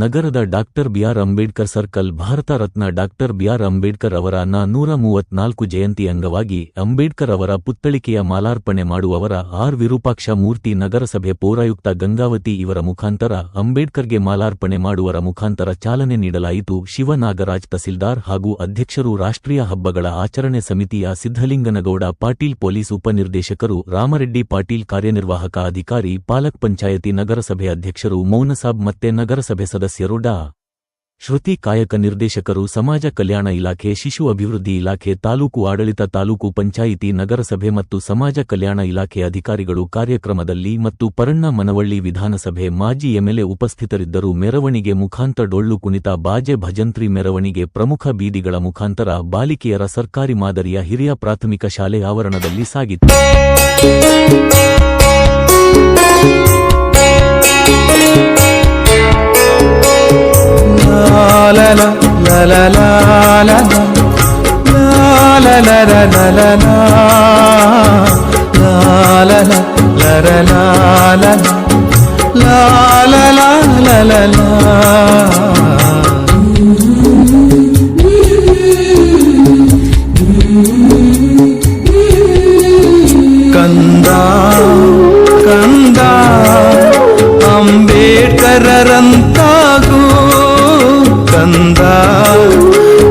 ನಗರದ doctor B R Ambedkar circle Bharat Ratna doctor B R Ambedkar ಅವರ ನೂರ ಮೂವತ್ನಾಲ್ಕು ಜಯಂತಿ ಅಂಗವಾಗಿ ಅಂಬೇಡ್ಕರ್ ಅವರ ಪುತ್ಥಳಿಕೆಯ ಮಾಲಾರ್ಪಣೆ ಮಾಡುವವರ ಆರ್ ವಿರೂಪಾಕ್ಷ ಮೂರ್ತಿ ನಗರಸಭೆ ಪೌರಾಯುಕ್ತ ಗಂಗಾವತಿ ಇವರ ಮುಖಾಂತರ ಅಂಬೇಡ್ಕರ್ಗೆ ಮಾಲಾರ್ಪಣೆ ಮಾಡುವರ ಮುಖಾಂತರ ಚಾಲನೆ ನೀಡಲಾಯಿತು. ಶಿವನಾಗರಾಜ್ ತಹಸೀಲ್ದಾರ್ ಹಾಗೂ ಅಧ್ಯಕ್ಷರು ರಾಷ್ಟ್ರೀಯ ಹಬ್ಬಗಳ ಆಚರಣೆ ಸಮಿತಿಯ ಸಿದ್ದಲಿಂಗನಗೌಡ ಪಾಟೀಲ್ ಪೊಲೀಸ್ ಉಪನಿರ್ದೇಶಕರು, ರಾಮರೆಡ್ಡಿ ಪಾಟೀಲ್ ಕಾರ್ಯನಿರ್ವಾಹಕ ಅಧಿಕಾರಿ, ಪಾಲಕ್ ಪಂಚಾಯತಿ ನಗರಸಭೆ ಅಧ್ಯಕ್ಷರು, ಮೌನಸಾಬ್ ಮತ್ತೆ ನಗರಸಭೆ ಸದಸ್ಯರು ಡಾ. ಶ್ರುತಿ ಕಾಯಕ ನಿರ್ದೇಶಕರು ಸಮಾಜ ಕಲ್ಯಾಣ ಇಲಾಖೆ, ಶಿಶು ಅಭಿವೃದ್ಧಿ ಇಲಾಖೆ, ತಾಲೂಕು ಆಡಳಿತ, ತಾಲೂಕು ಪಂಚಾಯಿತಿ, ನಗರಸಭೆ ಮತ್ತು ಸಮಾಜ ಕಲ್ಯಾಣ ಇಲಾಖೆ ಅಧಿಕಾರಿಗಳು ಕಾರ್ಯಕ್ರಮದಲ್ಲಿ ಮತ್ತು ಪರಣ್ಣ ಮನವಳ್ಳಿ ವಿಧಾನಸಭೆ ಮಾಜಿ ಎಂಎಲ್ಎ ಉಪಸ್ಥಿತರಿದ್ದರು ಮೆರವಣಿಗೆ ಮುಖಾಂತರ ಡೊಳ್ಳು ಕುಣಿತ, ಬಾಜೆ ಭಜಂತ್ರಿ ಮೆರವಣಿಗೆ ಪ್ರಮುಖ ಬೀದಿಗಳ ಮುಖಾಂತರ ಬಾಲಿಕೆಯರ ಸರ್ಕಾರಿ ಮಾದರಿಯ ಹಿರಿಯ ಪ್ರಾಥಮಿಕ ಶಾಲೆ ಆವರಣದಲ್ಲಿ ಸಾಗಿತು La la la la la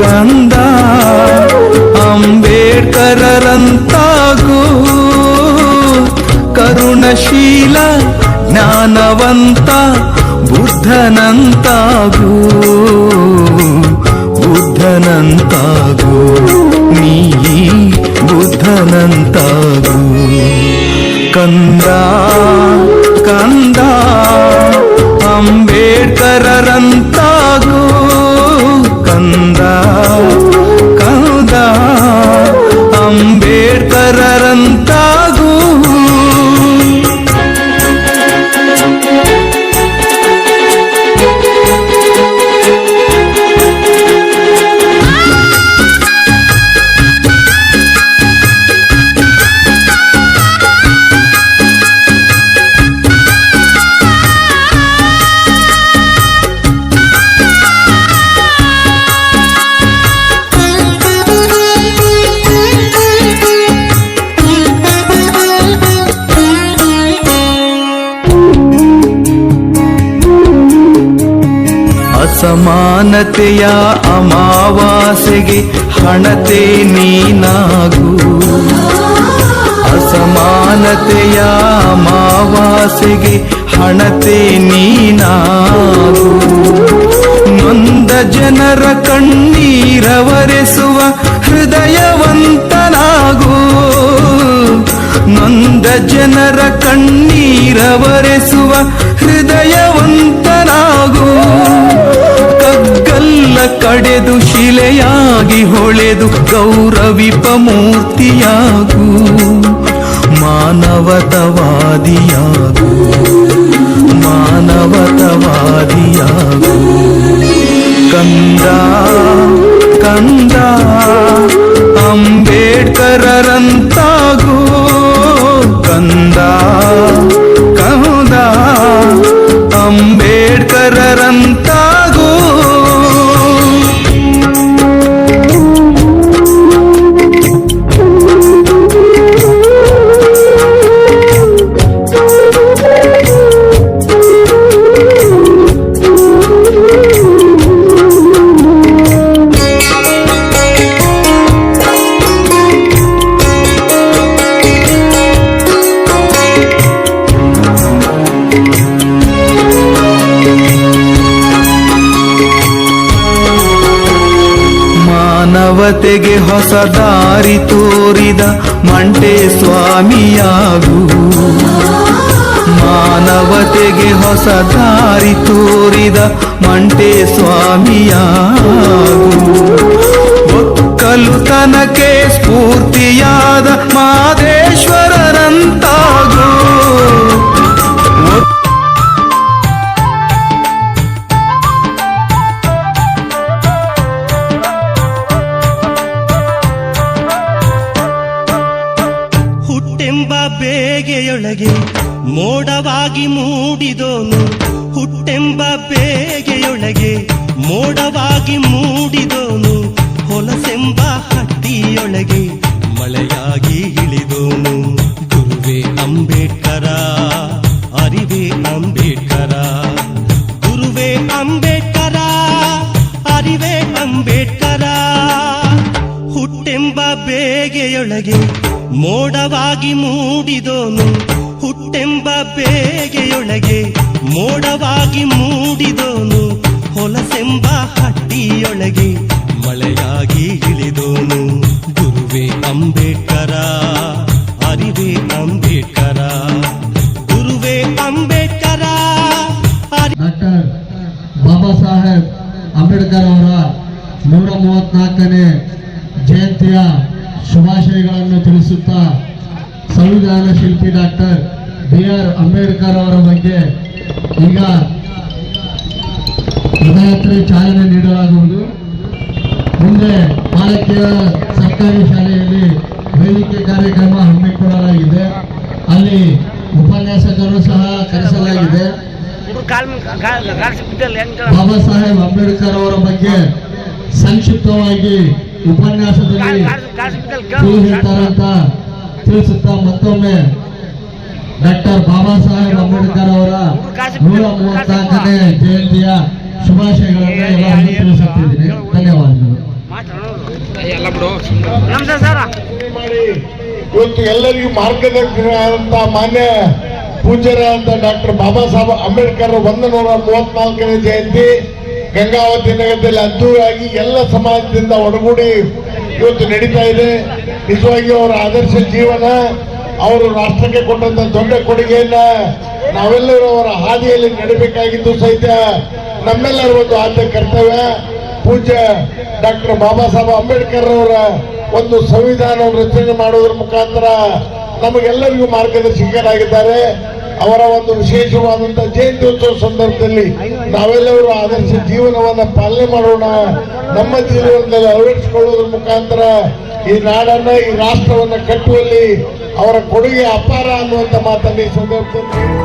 ಕಂದ ಅಂಬೇಡ್ಕರಂತಾಗೂ ಕರುಣಶೀಲ ಜ್ಞಾನವಂತ ಬುದ್ಧನಂತಾಗೂ ಅಸಮಾನತೆಯ ಅಮಾವಾಸೆಗೆ ಹಣತೆ ನೀನಾಗು. ಅಸಮಾನತೆಯ ಅಮಾವಾಸೆಗೆ ಹಣತೆ ನೀನಾಗು. ನೊಂದ ಜನರ ಕಣ್ಣೀರವರೆಸುವ ಹೃದಯವಂತನಾಗು. ನೊಂದ ಜನರ ಕಣ್ಣೀರವರೆಸುವ ಹೃದಯವಂತನಾಗು ಕಡೆದು ಶಿಲೆಯಾಗಿ ಹೊಳೆದು ಗೌರವಿಪ ಮೂರ್ತಿಯಾಗು ಮಾನವತವಾದಿಯಾಗು ಮಾನವತವಾದಿಯಾಗು. ಕಂದ ಮಾನವತೆಗೆ ಹೊಸ ದಾರಿ ತೋರಿದ ಮಂಟೆ ಸ್ವಾಮಿಯಾಗು ಮಾನವತೆಗೆ ಹೊಸ ದಾರಿ ತೋರಿದ ಮಂಟೆ ಸ್ವಾಮಿಯಾಗು ಒಕ್ಕಲುತನಕ್ಕೆ ಸ್ಫೂರ್ತಿಯಾದ ಹುಟ್ಟೆಂಬ ಮೋಡವಾಗಿ ಮೂಡಿದೋನು, ಹುಟ್ಟೆಂಬ ಬೇಗೆಯೊಳಗೆ ಮೋಡವಾಗಿ ಮೂಡಿದೋನು, ಹೊಲಸೆಂಬ ಹಟ್ಟಿಯೊಳಗೆ ಮಳೆಯಾಗಿ ಇಳಿದೋನು. ಗುರುವೇ ಅಂಬೇಡ್ಕರ, ಅರಿವೇ ಅಂಬೇಡ್ಕರ, ಗುರುವೇ ಅಂಬೇಡ್ಕರ, ಅರಿವೇ ಅಂಬೇಡ್ಕರ. ಬೇಗೆಯೊಳಗೆ ಮೋಡವಾಗಿ ಮೂಡಿದೋನು. ಹುಟ್ಟೆಂಬ ಬೇಗೆಯೊಳಗೆ ಮೋಡವಾಗಿ ಮೂಡಿದೋನು. ಹೊಲಸೆಂಬ ಹಟ್ಟಿಯೊಳಗೆ ಮಳೆಯಾಗಿ ಇಳಿದೋನು. ಗುರುವೆ ಅಂಬೇಡ್ಕರ, ಅರಿವೆ ಅಂಬೇಡ್ಕರ. ಗುರುವೆ ಅಂಬೇಡ್ಕರ ಡಾಕ್ಟರ್ ಬಾಬಾ ಸಾಹೇಬ್ ಅಂಬೇಡ್ಕರ್ ಅವರ ನೂರ ಮೂವತ್ನಾಲ್ಕನೇ ಜಯಂತಿಯ ಶುಭಾಶಯಗಳನ್ನು ತಿಳಿಸುತ್ತಾ ಸಂವಿಧಾನ ಶಿಲ್ಪಿ ಡಾಕ್ಟರ್ ಬಿ ಆರ್ ಅಂಬೇಡ್ಕರ್ ಅವರ ಬಗ್ಗೆ ಈಗ ಪದಯಾತ್ರೆ ಚಾಲನೆ ನೀಡಲಾಗುವುದು. ಮುಂದೆ ಬಾಲಕಿಯ ಸರ್ಕಾರಿ ಶಾಲೆಯಲ್ಲಿ ವೇದಿಕೆ ಕಾರ್ಯಕ್ರಮ ಹಮ್ಮಿಕೊಳ್ಳಲಾಗಿದೆ. ಅಲ್ಲಿ ಉಪನ್ಯಾಸಕರು ಸಹ ಕರೆಸಲಾಗಿದೆ. ಬಾಬಾ ಸಾಹೇಬ್ ಅಂಬೇಡ್ಕರ್ ಅವರ ಬಗ್ಗೆ ಸಂಕ್ಷಿಪ್ತವಾಗಿ ಉಪನ್ಯಾಸದಲ್ಲಿ ತಿಳಿಸುತ್ತ ತಿಳಿಸುತ್ತಾ ಮತ್ತೊಮ್ಮೆ ಡಾಕ್ಟರ್ ಬಾಬಾ ಸಾಹೇಬ್ ಅಂಬೇಡ್ಕರ್ ಅವರ ನೂರ ಮೂವತ್ನಾಲ್ಕನೇ ಜಯಂತಿಯ ಶುಭಾಶಯಗಳನ್ನು ಎಲ್ಲರಿಗೂ ತಿಳಿಸುತ್ತಿದ್ದೀನಿ. ಧನ್ಯವಾದಗಳು. ಇವತ್ತು ಎಲ್ಲರಿಗೂ ಮಾರ್ಗದರ್ಶನ ಮಾನ್ಯ ಪೂಜ್ಯರಾದಂತ ಡಾಕ್ಟರ್ ಬಾಬಾ ಸಾಹೇಬ್ ಅಂಬೇಡ್ಕರ್ ಒಂದು ನೂರ ಮೂವತ್ನಾಲ್ಕನೇ ಜಯಂತಿ. ಗಂಗಾವತಿ ನಗರದಲ್ಲಿ ಅದ್ದೂರಿಯಾಗಿ ಎಲ್ಲ ಸಮಾಜದಿಂದ ಒಡಗೂಡಿ ಇವತ್ತು ನಡೀತಾ ಇದೆ. ನಿಜವಾಗಿ ಅವರ ಆದರ್ಶ ಜೀವನ, ಅವರು ರಾಷ್ಟ್ರಕ್ಕೆ ಕೊಟ್ಟಂತ ದೊಡ್ಡ ಕೊಡುಗೆಯನ್ನ ನಾವೆಲ್ಲರೂ ಅವರ ಹಾದಿಯಲ್ಲಿ ನಡೀಬೇಕಾಗಿದ್ದು ಸಹಿತ ನಮ್ಮೆಲ್ಲರ ಒಂದು ಆದ್ಯ ಕರ್ತವ್ಯ. ಪೂಜ್ಯ ಡಾಕ್ಟರ್ ಬಾಬಾ ಸಾಹೇಬ್ ಅಂಬೇಡ್ಕರ್ ಅವರ ಒಂದು ಸಂವಿಧಾನವನ್ನು ರಚನೆ ಮಾಡುವುದರ ಮುಖಾಂತರ ನಮಗೆಲ್ಲರಿಗೂ ಮಾರ್ಗದರ್ಶಕರಾಗಿದ್ದಾರೆ. ಅವರ ಒಂದು ವಿಶೇಷವಾದಂತಹ ಜಯಂತ್ಯೋತ್ಸವ ಸಂದರ್ಭದಲ್ಲಿ ನಾವೆಲ್ಲರೂ ಆದರ್ಶ ಜೀವನವನ್ನ ಪಾಲನೆ ಮಾಡೋಣ. ನಮ್ಮ ಜೀವನದಲ್ಲಿ ಅಳವಡಿಸಿಕೊಳ್ಳುವುದರ ಮುಖಾಂತರ ಈ ನಾಡನ್ನ, ಈ ರಾಷ್ಟ್ರವನ್ನ ಕಟ್ಟುವಲ್ಲಿ ಅವರ ಕೊಡುಗೆ ಅಪಾರ ಅನ್ನುವಂತ ಮಾತನ್ನು ಈ ಸಂದರ್ಭದಲ್ಲಿ